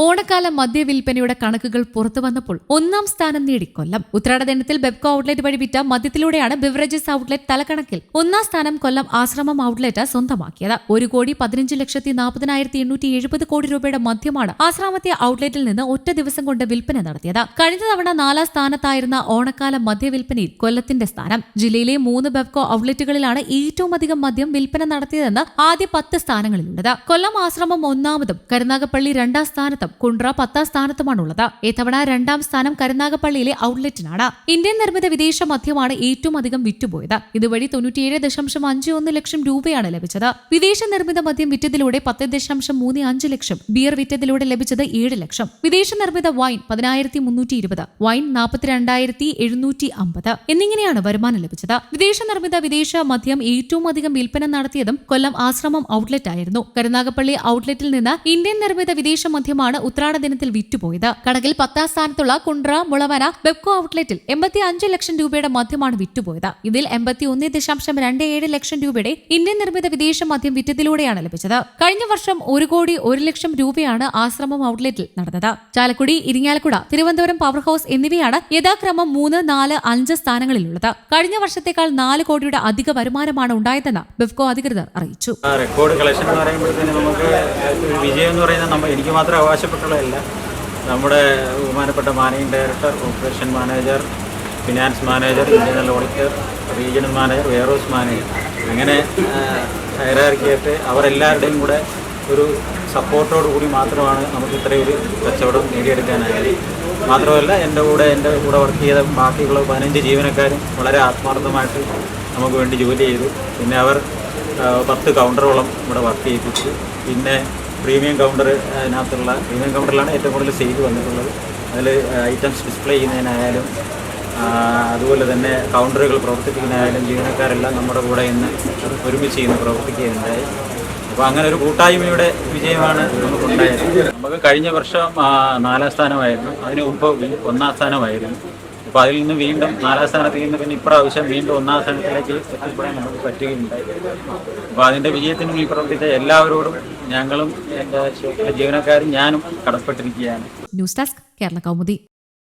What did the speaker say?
ഓണക്കാല മദ്യവിൽപ്പനയുടെ കണക്കുകൾ പുറത്തു വന്നപ്പോൾ ഒന്നാം സ്ഥാനം നേടി കൊല്ലം. ഉത്രാട ദിനത്തിൽ ബെബ്കോ ഔട്ട്ലെറ്റ് വഴി വിറ്റ മദ്യത്തിലൂടെയാണ് ബിവറേജസ് ഔട്ട്ലെറ്റ് തലക്കണക്കിൽ ഒന്നാം സ്ഥാനം കൊല്ലം ആശ്രമം ഔട്ട്ലെറ്റ് സ്വന്തമാക്കിയത്. ഒരു കോടി പതിനഞ്ച് ലക്ഷത്തി നാൽപ്പതിനായിരത്തി എണ്ണൂറ്റി എഴുപത് കോടി രൂപയുടെ മദ്യമാണ് ആശ്രാമത്തെ ഔട്ട്ലെറ്റിൽ നിന്ന് ഒറ്റ ദിവസം കൊണ്ട് വിൽപ്പന നടത്തിയത്. കഴിഞ്ഞ തവണ നാലാം സ്ഥാനത്തായിരുന്ന ഓണക്കാല മദ്യവിൽപ്പനയിൽ കൊല്ലത്തിന്റെ സ്ഥാനം. ജില്ലയിലെ മൂന്ന് ബെബ്കോ ഔട്ട്ലെറ്റുകളിലാണ് ഏറ്റവും അധികം മദ്യം വിൽപ്പന നടത്തിയതെന്ന് ആദ്യ പത്ത് സ്ഥാനങ്ങളിലുള്ളത്. കൊല്ലം ആശ്രമം ഒന്നാമതും കരുനാഗപ്പള്ളി രണ്ടാം സ്ഥാനത്തും കുണ്ട്ര പത്താം സ്ഥാനത്തുമാണുള്ളത്. ഇത്തവണ രണ്ടാം സ്ഥാനം കരുനാഗപ്പള്ളിയിലെ ഔട്ട്ലെറ്റിനാണ്. ഇന്ത്യൻ നിർമ്മിത വിദേശ മദ്യമാണ് ഏറ്റവും അധികം വിറ്റുപോയത്. ഇതുവഴി തൊണ്ണൂറ്റിയേഴ് ദശാംശം അഞ്ച് ഒന്ന് ലക്ഷം രൂപയാണ് ലഭിച്ചത്. വിദേശ നിർമ്മിത മദ്യം വിറ്റതിലൂടെ പത്ത് ദശാംശം മൂന്ന് അഞ്ച് ലക്ഷം ബിയർ വിറ്റതിലൂടെ ലഭിച്ചത് ഏഴ് ലക്ഷം. വിദേശ നിർമ്മിത വൈൻ പതിനായിരത്തി മുന്നൂറ്റി ഇരുപത് വൈൻ നാൽപ്പത്തിരണ്ടായിരത്തി എഴുന്നൂറ്റി അമ്പത് എന്നിങ്ങനെയാണ് വരുമാനം ലഭിച്ചത്. വിദേശ നിർമ്മിത വിദേശ മദ്യം ഏറ്റവും അധികം വിൽപ്പന നടത്തിയതും കൊല്ലം ആശ്രമം ഔട്ട്ലെറ്റ് ആയിരുന്നു കരുനാഗപ്പള്ളി ഔട്ട്ലെറ്റിൽ നിന്ന് ഇന്ത്യൻ നിർമ്മിത വിദേശ മദ്യമാണ് ഉത്രാട ദിനത്തിൽ വിറ്റുപോയത്. കടകിൽ പത്താം സ്ഥാനത്തുള്ള കുണ്ട്ര മുളവന ബെബ്കോ ഔട്ട്ലെറ്റിൽ എൺപത്തി അഞ്ച് ലക്ഷം രൂപയുടെ മദ്യമാണ് വിറ്റുപോയത്. ഇതിൽ എൺപത്തി ഒന്ന് ദശാംശം രണ്ട് ഏഴ് ലക്ഷം രൂപയുടെ ഇന്ത്യൻ നിർമ്മിത വിദേശ മദ്യം വിറ്റതിലൂടെയാണ് ലഭിച്ചത്. കഴിഞ്ഞ വർഷം ഒരു കോടി ഒരു ലക്ഷം രൂപയാണ് ആശ്രമം ഔട്ട്ലെറ്റിൽ നടന്നത്. ചാലക്കുടി ഇരിങ്ങാലക്കുട തിരുവനന്തപുരം പവർ ഹൌസ് എന്നിവയാണ് യഥാക്രമം മൂന്ന് നാല് അഞ്ച് സ്ഥാനങ്ങളിലുള്ളത്. കഴിഞ്ഞ വർഷത്തേക്കാൾ നാല് കോടിയുടെ അധിക വരുമാനമാണ് ഉണ്ടായതെന്ന് ബെഫ്കോ അധികൃതർ അറിയിച്ചു. റെക്കോർഡ് കളക്ഷൻ എന്ന് പറയുമ്പോഴത്തേന് നമുക്ക് വിജയം എന്ന് പറയുന്നത് എനിക്ക് മാത്രം അവകാശപ്പെട്ടുള്ളതല്ല നമ്മുടെ ബഹുമാനപ്പെട്ട managing director operation manager finance manager internal auditor regional manager warehouse manager. അങ്ങനെ ഹൈറാർക്കിയായിട്ട് അവരെല്ലാവരുടെയും കൂടെ ഒരു സപ്പോർട്ടോടു കൂടി മാത്രമാണ് നമുക്ക് ഇത്രയും ഒരു കച്ചവടം നേടിയെടുക്കാനായത്. മാത്രമല്ല എന്റെ കൂടെ എന്റെ കൂടെ വർക്ക് ചെയ്ത ബാക്കിയുള്ള പതിനഞ്ച് ജീവനക്കാരും വളരെ ആത്മാർത്ഥമായിട്ട് നമുക്ക് വേണ്ടി ജോലി ചെയ്തു. പിന്നെ അവർ പത്ത് കൗണ്ടറോളം ഇവിടെ വർക്ക് ചെയ്യിപ്പിച്ചു. പിന്നെ പ്രീമിയം കൗണ്ടർ അതിനകത്തുള്ള പ്രീമിയം കൗണ്ടറിലാണ് ഏറ്റവും കൂടുതൽ സെയിൽ വന്നിട്ടുള്ളത്. അതിൽ ഐറ്റംസ് ഡിസ്പ്ലേ ചെയ്യുന്നതിനായാലും അതുപോലെ തന്നെ കൗണ്ടറുകൾ പ്രവർത്തിപ്പിക്കുന്നതിനായാലും ജീവനക്കാരെല്ലാം നമ്മുടെ കൂടെ ഇന്ന് ഒരുമിച്ച് ഇന്ന് പ്രവർത്തിക്കുകയുണ്ടായി. അപ്പോൾ അങ്ങനെ ഒരു കൂട്ടായ്മയുടെ വിജയമാണ് നമുക്കുണ്ടായത്. നമുക്ക് കഴിഞ്ഞ വർഷം നാലാം സ്ഥാനമായിരുന്നു. അതിന് മുമ്പ് ഒന്നാം സ്ഥാനമായിരുന്നു. അപ്പോൾ അതിൽ നിന്ന് വീണ്ടും നാലാം സ്ഥാനത്ത് നിന്ന് പിന്നെ ഇപ്രാവശ്യം വീണ്ടും ഒന്നാം സ്ഥാനത്തിലേക്ക് എത്തിപ്പെടാൻ നമുക്ക് പറ്റുകയുണ്ടായി. അപ്പോൾ അതിന്റെ വിജയത്തിന് മുന്നിൽ പ്രവർത്തിച്ച എല്ലാവരോടും ഞങ്ങളും ഷോപ്പിലെ ജീവനക്കാരും ഞാനും കടപ്പെട്ടിരിക്കുകയാണ്. News desk Kerala Kaumudi.